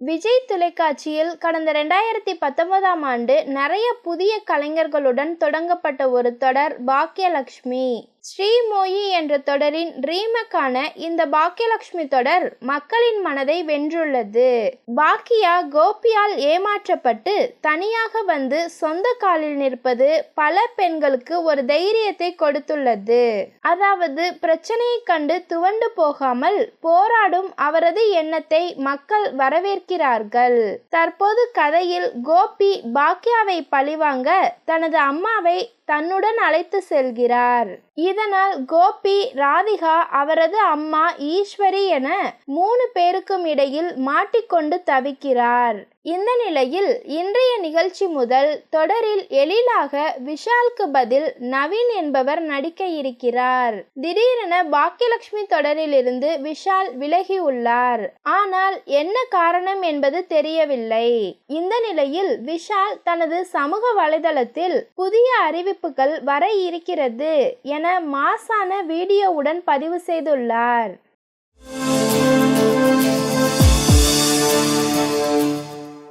விஜய் தொலைக்காட்சியில் கடந்த ரெண்டாயிரத்தி பத்தொன்பதாம் ஆண்டு நிறைய புதிய கலைஞர்களுடன் தொடங்கப்பட்ட ஒரு தொடர் பாக்கியலக்ஷ்மி. ஸ்ரீமோயி என்ற தொடரின் ரீமேக்கான இந்த பாக்கியலட்சுமி தொடர் மக்களின் மனதை வென்றுள்ளது. பாக்கியா கோபியால் ஏமாற்றப்பட்டு தனியாக வந்து சொந்த காலில் நிற்பது பல பெண்களுக்கு ஒரு தைரியத்தை கொடுத்துள்ளது. அதாவது பிரச்சனையை கண்டு துவண்டு போகாமல் போராடும் அவரது எண்ணத்தை மக்கள் இருக்கிறார்கள் தற்போது கதையில் கோபி பாக்யாவை பழிவாங்க தனது அம்மாவை தன்னுடன் அழைத்து செல்கிறார். இதனால் கோபி ராதிகா அவரது அம்மா ஈஸ்வரி என மூணு பேருக்கும் இடையில் மாட்டிக்கொண்டு தவிக்கிறார். இந்த நிலையில் இன்றைய நிகழ்ச்சி முதல் தொடரில் எழிலாக விஷாலுக்கு பதில் நவீன் என்பவர் நடிக்க இருக்கிறார் திடீரென பாக்கியலட்சுமி தொடரிலிருந்து விஷால் விலகியுள்ளார். ஆனால் என்ன காரணம் என்பது தெரியவில்லை. இந்த நிலையில் விஷால் தனது சமூக வலைதளத்தில் புதிய அறிவிப்புகள் வர இருக்கிறது என மாசான வீடியோவுடன் பதிவு செய்துள்ளார்.